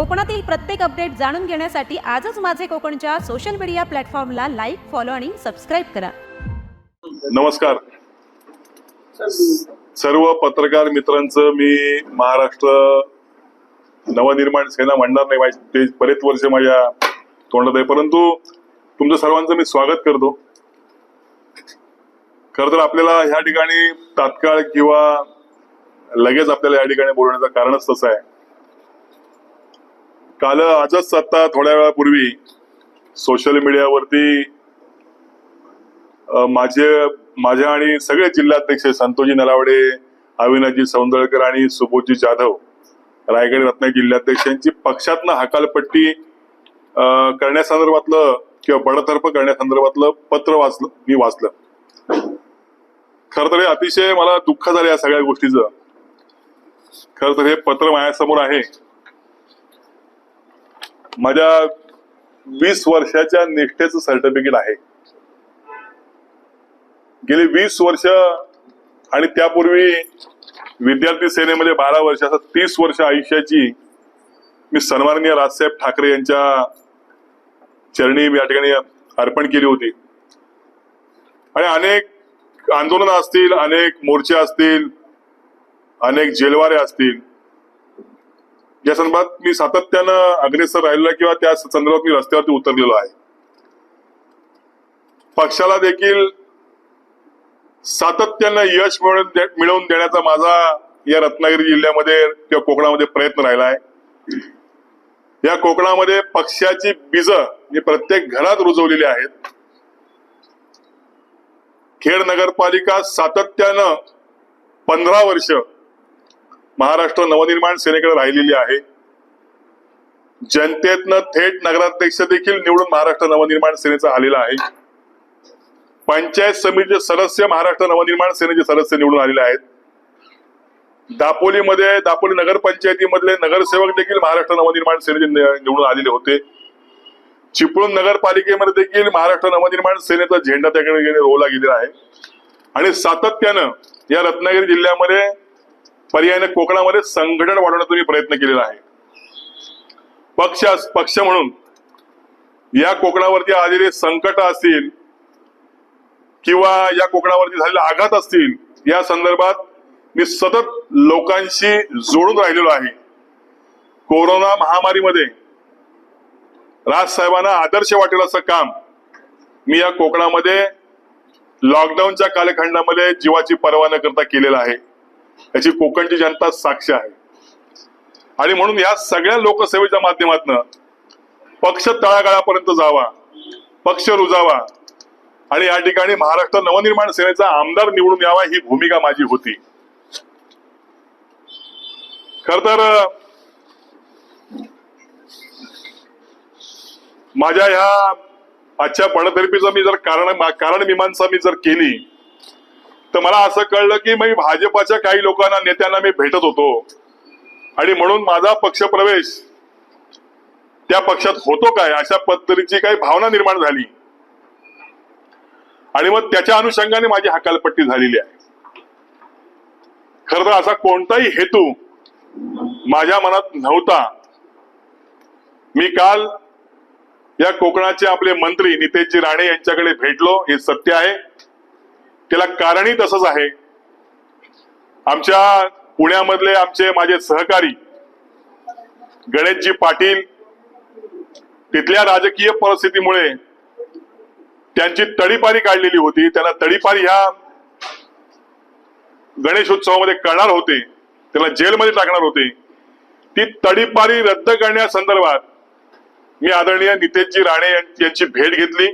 कोकणातील प्रत्येक अपडेट जाणून घेण्यासाठी आजच माझे कोकणच्या सोशल मीडिया प्लॅटफॉर्मला लाईक फॉलो आणि सबस्क्राईब करा. नमस्कार. सर्व पत्रकार मित्रांचं मी महाराष्ट्र नवनिर्माण सेना म्हणणार नाही ते बरेच वर्ष माझ्या तोंडात आहे. परंतु तुमचं सर्वांचं मी स्वागत करतो. खर तर आपल्याला ह्या ठिकाणी तात्काळ किंवा लगेच आपल्याला या ठिकाणी बोलण्याचं कारणच तसं आहे. काल आजच आता थोड्या वेळापूर्वी सोशल मीडियावरती माझे माझ्या आणि सगळे जिल्हाध्यक्ष संतोषजी नलावडे अविनाशजी सौंदळकर आणि सुबोधजी जाधव रायगड रत्नागिरी जिल्हाध्यक्षांची पक्षातनं हकालपट्टी करण्यासंदर्भातलं किंवा बडतर्फ करण्यासंदर्भातलं पत्र वाचलं मी वाचलं. खर तर हे अतिशय मला दुःख झालं या सगळ्या गोष्टीचं. खर तर हे पत्र माझ्यासमोर आहे. माझ्या वीस वर्षाच्या निष्ठेचं सर्टिफिकेट आहे. गेली वीस वर्ष आणि त्यापूर्वी विद्यार्थी सेनेमध्ये बारा वर्ष असं तीस वर्ष आयुष्याची मी सन्माननीय राजसाहेब ठाकरे यांच्या चरणी मी या ठिकाणी अर्पण केली होती. आणि अनेक आंदोलनं असतील अनेक मोर्चे असतील अनेक जेलवारे असतील या संदर्भात मी सातत्यानं अग्रेसर राहिलेला किंवा त्या संदर्भात मी रस्त्यावरती उतरलेलो आहे. पक्षाला देखील सातत्यानं यश मिळवून मिळवून देण्याचा माझा या रत्नागिरी जिल्ह्यामध्ये किंवा कोकणामध्ये प्रयत्न राहिला आहे. या कोकणामध्ये पक्षाची बीज हे प्रत्येक घरात रुजवलेली आहेत. खेड नगरपालिका सातत्यानं पंधरा वर्ष महाराष्ट्र नवनिर्माण सेनेकडे राहिलेली आहे. जनतेतनं थेट नगराध्यक्ष देखील निवडून महाराष्ट्र नवनिर्माण सेनेचा आलेला आहे. पंचायत समितीचे सदस्य महाराष्ट्र नवनिर्माण सेनेचे सदस्य निवडून आलेले आहेत. दापोलीमध्ये दापोली नगरपंचायतीमधले नगरसेवक देखील महाराष्ट्र नवनिर्माण सेनेचे निवडून आलेले होते. चिपळूण नगरपालिकेमध्ये देखील महाराष्ट्र नवनिर्माण सेनेचा झेंडा त्याकडे रोवला गेलेला आहे. आणि सातत्यानं या रत्नागिरी जिल्ह्यामध्ये पर्यायाने कोकणामध्ये संघटन वाढवण्याचा मी प्रयत्न केलेला आहे. पक्ष पक्ष म्हणून या कोकणावरती आलेले संकट असतील किंवा या कोकणावरती झालेले आघात असतील या संदर्भात मी सतत लोकांशी जोडून राहिलेलो आहे. कोरोना महामारीमध्ये राजसाहेबांना आदर्श वाटेल असं काम मी या कोकणामध्ये लॉकडाऊनच्या कालखंडामध्ये जीवाची पर्वा न करता केलेलं आहे. याची कोकणची जनता साक्ष आहे. आणि म्हणून या सगळ्या लोकसेवेच्या माध्यमातून पक्ष तळागाळापर्यंत जावा पक्ष रुजावा आणि या ठिकाणी महाराष्ट्र नवनिर्माण सेनेचा आमदार निवडून यावा ही भूमिका माझी होती. खर तर माझ्या ह्या आजच्या पडतर्फीचं मी जर कारण कारण मीमांसा मी जर केली तर मला असं कळलं की मी भाजपाच्या काही लोकांना नेत्यांना मी भेटत होतो. आणि म्हणून माझा पक्षप्रवेश त्या पक्षात होतो काय अशा पद्धतीची काही भावना निर्माण झाली. आणि मग त्याच्या अनुषंगाने माझी हकालपट्टी झालेली आहे. खर तर असा कोणताही हेतू माझ्या मनात नव्हता. मी काल या कोकणाचे आपले मंत्री नितेशजी राणे यांच्याकडे भेटलो हे सत्य आहे. त्याला कारणही तसंच आहे. आमच्या पुण्यामधले आमचे माझे सहकारी गणेशजी पाटील तिथल्या राजकीय परिस्थितीमुळे त्यांची तडीपारी काढलेली होती. त्यांना तडीपारी ह्या गणेशोत्सवामध्ये करणार होते. त्याला जेलमध्ये टाकणार होते. ती तडीपारी रद्द करण्यासंदर्भात मी आदरणीय नितेशजी राणे यांची भेट घेतली.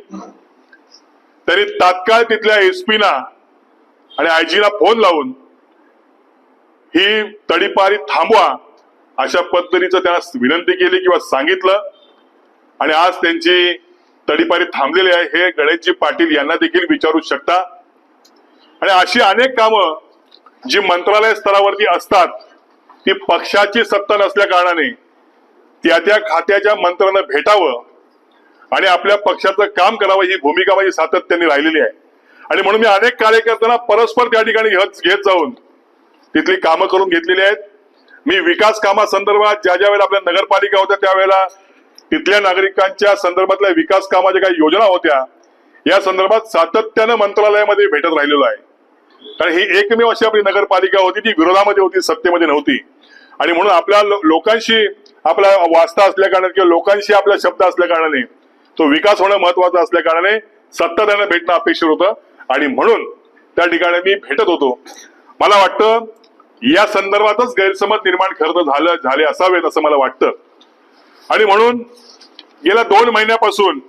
त्यांनी तात्काळ तिथल्या एसपी ना आणि आयजीला फोन लावून ही तडीपारी थांबवा अशा पद्धतीचं त्यांना विनंती केली किंवा सांगितलं. आणि आज त्यांची तडीपारी थांबलेली आहे. हे गणेशजी पाटील यांना देखील विचारू शकता. आणि अशी अनेक कामं जी मंत्रालय स्तरावरती असतात ती पक्षाची सत्ता नसल्या कारणाने त्या त्या खात्याच्या मंत्र्यांना भेटावं आणि आपल्या पक्षाचं काम करावं ही भूमिका माझी सातत्याने राहिलेली आहे. आणि म्हणून मी अनेक कार्यकर्त्यांना परस्पर त्या ठिकाणी घेत घेत जाऊन तिथली कामं करून घेतलेली आहेत. मी विकास कामासंदर्भात ज्या ज्या वेळेला आपल्या नगरपालिका होत्या त्यावेळेला तिथल्या नागरिकांच्या संदर्भातल्या विकास कामाच्या काही योजना होत्या या संदर्भात सातत्यानं मंत्रालयामध्ये भेटत राहिलेलो आहे. कारण ही एकमेव अशी आपली नगरपालिका होती ती विरोधामध्ये होती सत्तेमध्ये नव्हती. आणि म्हणून आपल्या लोकांशी आपला वास्ता असल्या कारणाने किंवा लोकांशी आपला शब्द असल्या कारणाने तो विकास होणं महत्वाचं असल्या कारणाने सातत्यानं भेटणं अपेक्षित होतं. आणि म्हणून त्या ठिकाणी मी भेटत होतो. मला वाटतं या संदर्भातच गैरसमज निर्माण खरं झालं झाले असावेत असं मला वाटतं. आणि म्हणून गेल्या दोन महिन्यापासून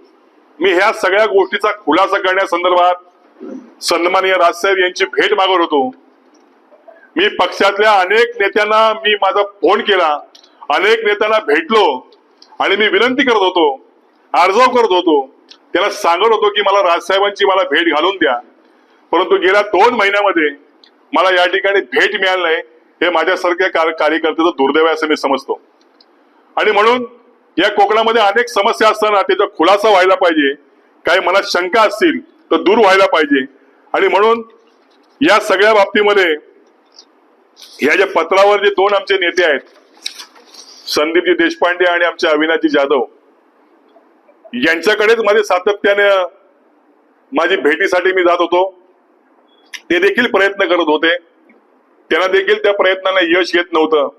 मी ह्या सगळ्या गोष्टीचा खुलासा करण्यासंदर्भात सन्माननीय राजसाहेब यांची भेट मागत होतो. मी पक्षातल्या अनेक नेत्यांना मी माझा फोन केला अनेक नेत्यांना भेटलो आणि मी विनंती करत होतो अर्जव करत होतो. त्याला सांगत होतो की मला राजसाहेबांची मला भेट घालून द्या. परंतु गेल्या दोन महिन्यामध्ये मला या ठिकाणी भेट मिळाली नाही. हे माझ्यासारख्या कार्य- कार्यकर्त्याचं दुर्दैव आहे असं मी समजतो. आणि म्हणून या कोकणामध्ये अनेक समस्या असताना त्याचा खुलासा व्हायला पाहिजे. काही मनात शंका असतील तर दूर व्हायला पाहिजे. आणि म्हणून या सगळ्या बाबतीमध्ये या ज्या पत्रावर जे दोन आमचे नेते आहेत संदीपजी देशपांडे आणि आमचे अविनाशजी जाधव यांच्याकडेच माझे सातत्याने माझी भेटीसाठी मी जात होतो. ते देखील प्रयत्न करत होते. त्यांना देखील त्या प्रयत्नांना यश येत नव्हतं.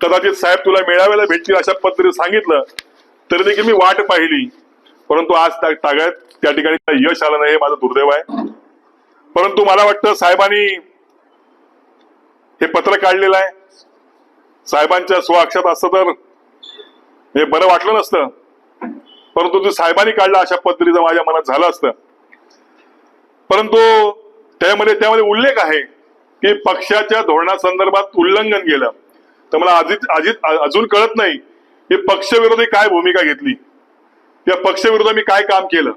कदाचित साहेब तुला मेळाव्याला भेटतील अशा पद्धतीने सांगितलं तरी देखील मी वाट पाहिली. परंतु आज त्या त्या ठिकाणी यश आलं नाही हे माझं दुर्दैव आहे. परंतु मला वाटतं साहेबांनी हे पत्र काढलेलं आहे. साहेबांच्या स्वाक्षात असतं तर हे बरं वाटलं नसतं. परंतु ते साहेबांनी काढला अशा पद्धतीचं माझ्या मनात झालं असतं. परंतु त्यामध्ये त्यामध्ये उल्लेख आहे की पक्षाच्या धोरणासंदर्भात उल्लंघन केलं. तर मला अजित अजित अजून कळत नाही की पक्षविरोधी काय भूमिका घेतली. त्या पक्षविरोधात मी काय काम केलं?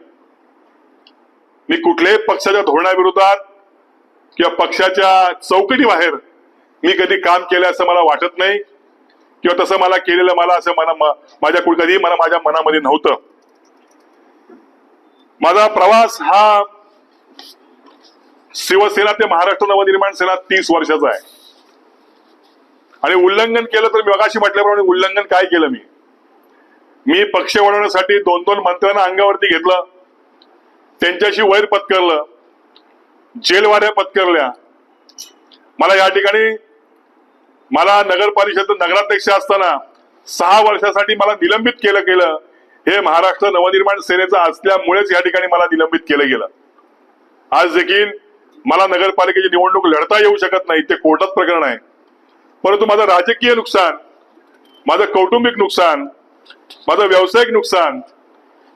मी कुठल्याही पक्षाच्या धोरणाविरोधात किंवा पक्षाच्या चौकटी बाहेर मी कधी काम केलं असं मला वाटत नाही किंवा तसं मला केलेलं मला असं मना माझ्या कुठे कधीही मला माझ्या मनामध्ये नव्हतं. माझा प्रवास हा शिवसेना ते महाराष्ट्र नवनिर्माण सेना तीस वर्षाचा आहे. आणि उल्लंघन केलं तर मी मगाशी म्हटल्याप्रमाणे उल्लंघन काय केलं मी? मी पक्ष वाढवण्यासाठी दोन दोन मंत्र्यांना अंगावरती घेतलं. त्यांच्याशी वैर पत्करलं. जेलवाड्या पत्करल्या. मला या ठिकाणी मला नगर परिषद नगराध्यक्ष असताना सहा वर्षासाठी मला निलंबित केलं गेलं हे महाराष्ट्र नवनिर्माण सेनेचं असल्यामुळेच या ठिकाणी मला निलंबित केलं गेलं. आज देखील मला नगरपालिकेची निवडणूक लढता येऊ शकत नाही ते कोर्टात प्रकरण आहे. परंतु माझं राजकीय नुकसान माझं कौटुंबिक नुकसान माझं व्यावसायिक नुकसान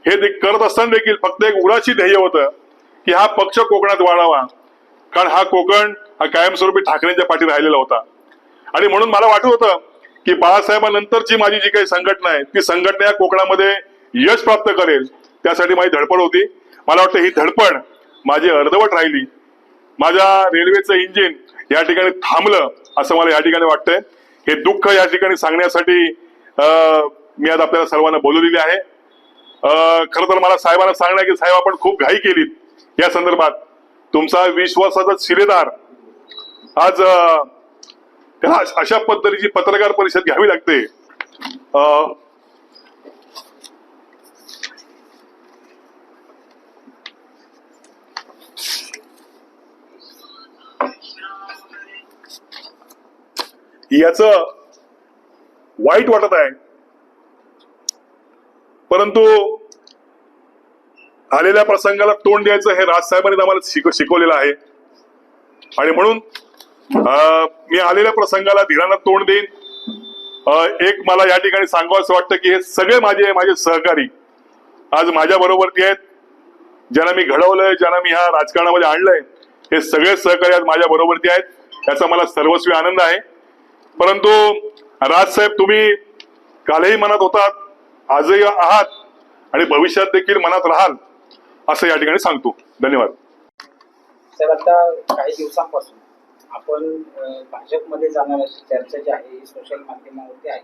हे दे- करत असताना देखील फक्त एक उराशी ध्येय होतं की हा पक्ष कोकणात वाढावा. कारण हा कोकण हा कायमस्वरूपी ठाकरेंच्या पाठी राहिलेला होता. आणि म्हणून मला वाटत होतं की बाळासाहेबांनंतरची माझी जी काही संघटना आहे ती संघटना या कोकणामध्ये यश प्राप्त करेल. त्यासाठी माझी धडपड होती. मला वाटतं ही धडपड माझी अर्धवट राहिली. माझ्या रेल्वेचं इंजिन या ठिकाणी थांबलं असं मला या ठिकाणी वाटतंय. हे दुःख या ठिकाणी सांगण्यासाठी मी आज आपल्याला सर्वांना बोलवलेली आहे. खरं तर मला साहेबांना सांगणं आहे की साहेब आपण खूप घाई केलीत. या संदर्भात तुमचा विश्वासाचा शिलेदार आज त्याला अशा पद्धतीची पत्रकार परिषद घ्यावी लागते. याच वाईट वाटत आहे. परंतु आलेल्या प्रसंगाला तोंड द्यायचं हे राजसाहेबांनी आम्हाला शिक शिकवलेलं आहे. आणि म्हणून अं, मी आलेल्या प्रसंगाला धीरानं तोंड देईन. एक मला या ठिकाणी सांगावं असं वाटतं की हे सगळे माझे माझे सहकारी आज माझ्या बरोबरती आहेत ज्यांना मी घडवलंय ज्यांना मी ह्या राजकारणामध्ये आणलंय हे सगळे सहकारी आज माझ्या बरोबरती आहेत. याचा मला सर्वस्वी आनंद आहे. परंतु राजसाहेब तुम्ही कालही मनात होतात आजही आहात आणि भविष्यात देखील मनात राहाल असं या ठिकाणी सांगतो. धन्यवाद. तर आता काही दिवसांपासून आपण भाजपमध्ये जाणार अशी चर्चा जी आहे ही सोशल माध्यमावरती आहे.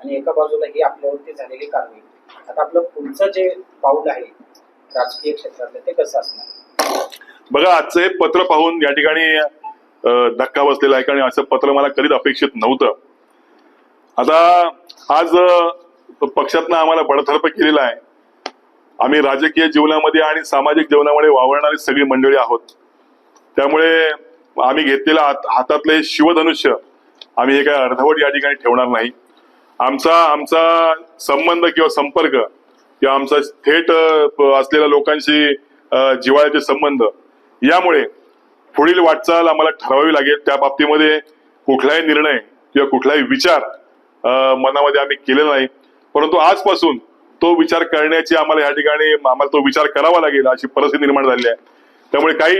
आणि एका बाजूला ही आपल्यावरती झालेली कारवाई. आता आपलं पुढचं जे पाऊल आहे राजकीय क्षेत्रातलं ते कसं असणार? बघा आजचं हे पत्र पाहून या ठिकाणी धक्का बसलेला आहे कारण असं पत्र मला कधीच अपेक्षित नव्हतं. आता आज पक्षातनं आम्हाला बडथर्प केलेला आहे. आम्ही राजकीय जीवनामध्ये आणि सामाजिक जीवनामध्ये वावरणारी सगळी मंडळी आहोत. त्यामुळे आम्ही घेतलेलं हातातले शिवधनुष्य आम्ही हे काय अर्धवट या ठिकाणी ठेवणार नाही. आमचा आमचा संबंध किंवा संपर्क किंवा आमचा थेट असलेल्या लोकांशी जिवाळ्याचे जिव्हाळ्याचे संबंध. यामुळे पुढील वाटचाल आम्हाला ठरवावी लागेल. त्या बाबतीमध्ये कुठलाही निर्णय किंवा कुठलाही विचार मनामध्ये आम्ही केलेला नाही. परंतु आजपासून तो विचार करण्याची आम्हाला या ठिकाणी आम्हाला तो विचार करावा लागेल अशी परिस्थिती निर्माण झाली आहे. त्यामुळे काही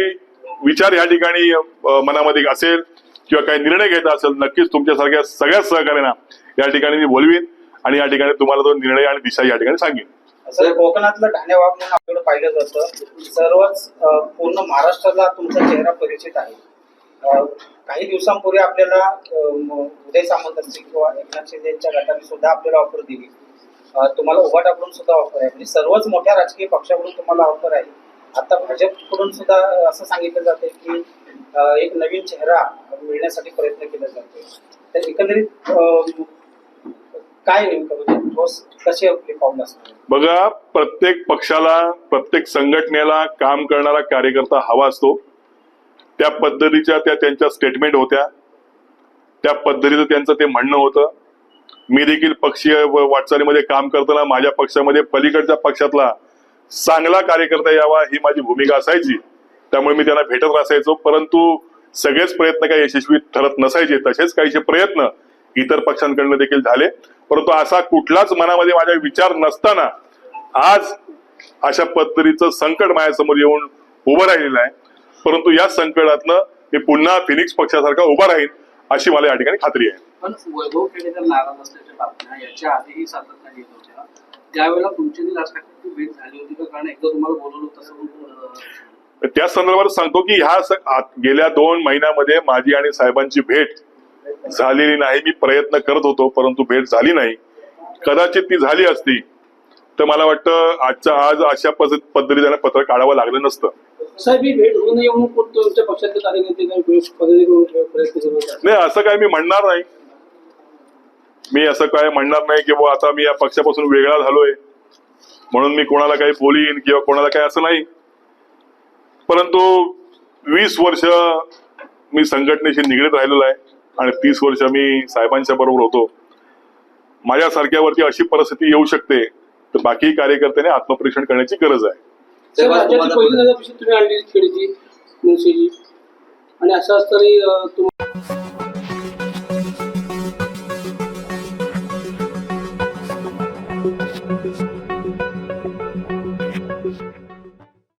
विचार या ठिकाणी मनामध्ये असेल किंवा काही निर्णय घ्यायचा असेल नक्कीच तुमच्यासारख्या सगळ्याच सहकार्यांना या ठिकाणी मी बोलवीन आणि या ठिकाणी तुम्हाला तो निर्णय आणि दिशा या ठिकाणी सांगेन. सर कोकणातलं ठाणेवाग म्हणून आपल्याला पाहिलं जातं. सर्वच पूर्ण महाराष्ट्राला तुमचा चेहरा परिचित आहे. काही दिवसांपूर्वी आपल्याला उदय सामंत असतील किंवा एकनाथ शिंदेच्या गटाने सुद्धा आपल्याला ऑफर दिली. तुम्हाला तुम्हाला उभाटाकडून सुद्धा ऑफर आहे. म्हणजे सर्वच मोठ्या राजकीय पक्षाकडून तुम्हाला ऑफर आहे. आता भाजपकडून सुद्धा असं सांगितलं जाते की एक नवीन चेहरा मिळण्यासाठी प्रयत्न केला जातो तर एकंदरीत काय नेमकं? म्हणजे पाऊल बघा प्रत्येक पक्षाला प्रत्येक संघटनेला काम करणारा कार्यकर्ता हवा असतो. त्या पद्धतीच्या त्या त्यांच्या स्टेटमेंट होत्या. त्या पद्धतीचं त्यांचं ते म्हणणं होतं. मी देखील पक्षीय व वाटचालीमध्ये काम करताना माझ्या पक्षामध्ये पलीकडच्या पक्षातला चांगला कार्यकर्ता यावा ही माझी भूमिका असायची. त्यामुळे मी त्यांना भेटत असायचो परंतु सगळेच प्रयत्न काही यशस्वी ठरत नसायचे. तसेच काहीसे प्रयत्न इतर पक्षांकडनं देखील झाले. परंतु असा कुठलाच मनामध्ये माझा विचार नसताना आज अशा पद्धतीचं संकट माझ्यासमोर येऊन उभं राहिलेलं आहे. परंतु या संकटातनं मी पुन्हा फिनिक्स पक्षासारखा उभा राहीन अशी मला या ठिकाणी खात्री आहे. पण वैभव खेडेकर नाराज असल्याच्या बातम्या याच्या आधीही सातत्याने येत होत्या. त्यावेळेला तुमची आणि राज ठाकरेंची भेट झाली होती का कारण एकदा तुम्हाला बोलवलं होतं असं अं, त्या संदर्भात सांगतो की ह्या गेल्या दोन महिन्यामध्ये माझी आणि साहेबांची भेट झालेली नाही मी प्रयत्न करत होतो परंतु भेट झाली नाही. कदाचित ती झाली असती तर मला वाटतं आजच्या आज अशा पद्धत- पद्धतीने त्यांना पत्र काढावं लागलं नसतं. नाही असं काय मी म्हणणार नाही. मी असं काय म्हणणार नाही की आता मी या पक्षापासून वेगळा झालोय म्हणून मी कोणाला काही बोलीन किंवा कोणाला काही असं नाही. परंतु वीस वर्ष मी संघटनेशी निगडीत राहिलेलो आहे. आणि तीस वर्ष मी साहेबांच्या बरोबर होतो. माझ्यासारख्यावरती अशी परिस्थिती येऊ शकते तर बाकी कार्यकर्त्यांनी आत्मपरीक्षण करण्याची गरज आहे. तुम्ही आणली मुंशीची आणि